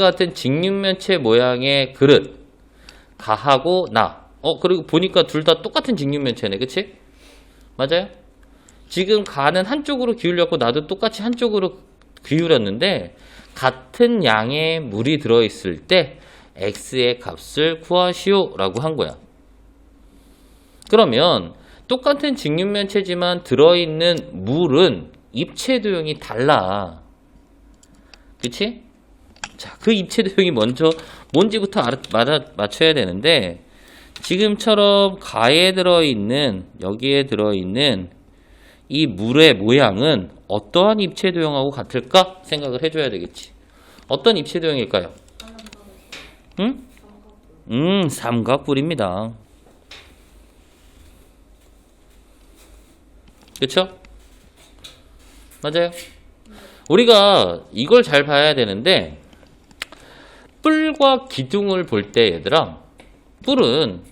같은 직육면체 모양의 그릇 가하고 나. 어 그리고 보니까 둘 다 똑같은 직육면체네, 그치? 맞아요? 지금 가는 한쪽으로 기울였고 나도 똑같이 한쪽으로 기울였는데 같은 양의 물이 들어있을 때 x의 값을 구하시오라고 한 거야. 그러면 똑같은 직육면체지만 들어있는 물은 입체 도형이 달라. 그치? 자, 그 입체 도형이 먼저 뭔지부터 알아, 맞아, 맞춰야 되는데 지금처럼 가에 들어있는 여기에 들어있는 이 물의 모양은 어떠한 입체 도형하고 같을까 생각을 해줘야 되겠지. 어떤 입체 도형일까요? 응? 음, 삼각뿔입니다. 그쵸? 맞아요. 우리가 이걸 잘 봐야 되는데 뿔과 기둥을 볼 때 얘들아 뿔은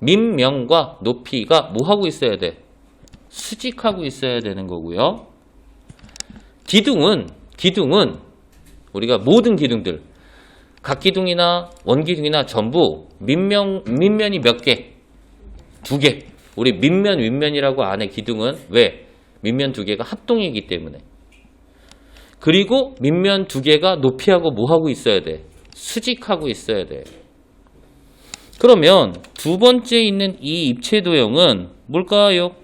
민명과 높이가 뭐 하고 있어야 돼? 수직하고 있어야 되는 거고요. 기둥은 기둥은 우리가 모든 기둥들 각기둥이나 원기둥이나 전부 밑면 밑면이 몇 개? 두 개. 우리 밑면 윗면이라고 안에 기둥은 왜? 밑면 두 개가 합동이기 때문에. 그리고 밑면 두 개가 높이하고 뭐 하고 있어야 돼? 수직하고 있어야 돼. 그러면 두 번째 있는 이 입체 도형은 뭘까요?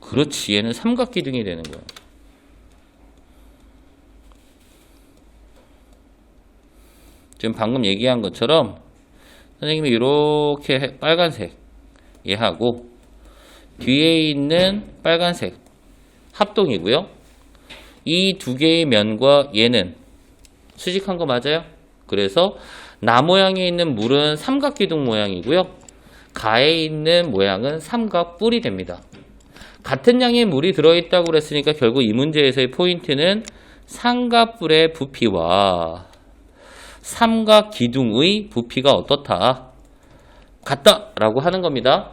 그렇지. 얘는 삼각기둥이 되는 거야. 지금 방금 얘기한 것처럼 선생님이 이렇게 빨간색 얘하고 뒤에 있는 빨간색 합동이고요. 이 두 개의 면과 얘는 수직한 거 맞아요? 그래서 나 모양에 있는 물은 삼각기둥 모양이고요. 가에 있는 모양은 삼각 뿔이 됩니다. 같은 양의 물이 들어있다고 그랬으니까 결국 이 문제에서의 포인트는 삼각뿔의 부피와 삼각 기둥의 부피가 어떻다? 같다! 라고 하는 겁니다.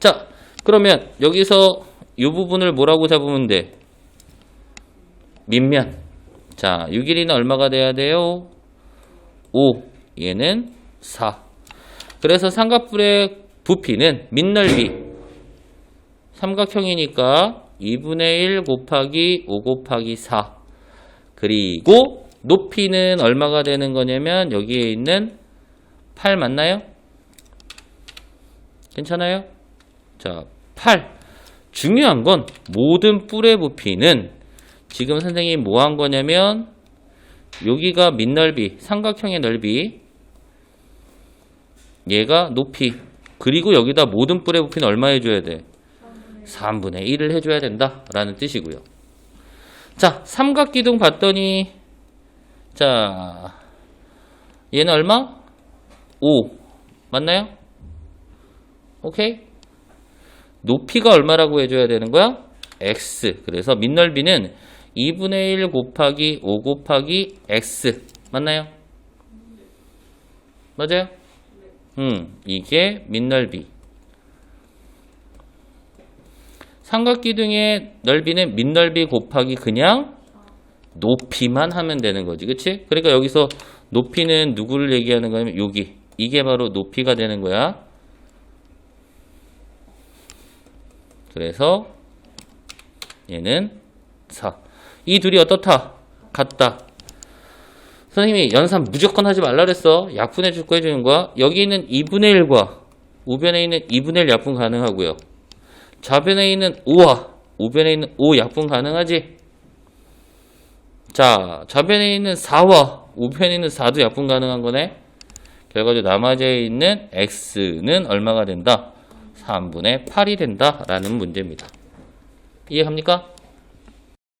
자, 그러면 여기서 이 부분을 뭐라고 잡으면 돼? 밑면. 자, 6일이는 얼마가 돼야 돼요? 5. 얘는 4. 그래서 삼각뿔의 부피는 밑넓이. 삼각형이니까 2분의 1 곱하기 5 곱하기 4. 그리고 높이는 얼마가 되는 거냐면 여기에 있는 8 맞나요? 괜찮아요? 자, 8. 중요한 건 모든 뿔의 부피는 지금 선생님이 뭐 한 거냐면 여기가 밑넓이, 삼각형의 넓이 얘가 높이 그리고 여기다 모든 뿔의 부피는 얼마 해줘야 돼? 3분의 1을 해줘야 된다 라는 뜻이고요. 자, 삼각기둥 봤더니 자, 얘는 얼마? 5. 맞나요? 오케이? 높이가 얼마라고 해줘야 되는 거야? x. 그래서 밑넓이는 2분의 1 곱하기 5 곱하기 x. 맞나요? 맞아요? 음, 이게 밑넓이. 삼각기둥의 넓이는 밑넓이 곱하기 그냥 높이만 하면 되는 거지. 그치? 그러니까 여기서 높이는 누구를 얘기하는 거냐면 여기. 이게 바로 높이가 되는 거야. 그래서 얘는 4. 이 둘이 어떻다? 같다. 선생님이 연산 무조건 하지 말라 그랬어. 약분해 줄 거 해주는 거야. 여기 있는 2분의 1과 우변에 있는 2분의 1 약분 가능하고요. 좌변에 있는 5와 우변에 있는 5 약분 가능하지? 자, 좌변에 있는 4와 우변에 있는 4도 약분 가능한 거네. 결과적으로 나머지에 있는 x는 얼마가 된다? 3분의 8이 된다. 라는 문제입니다. 이해갑니까?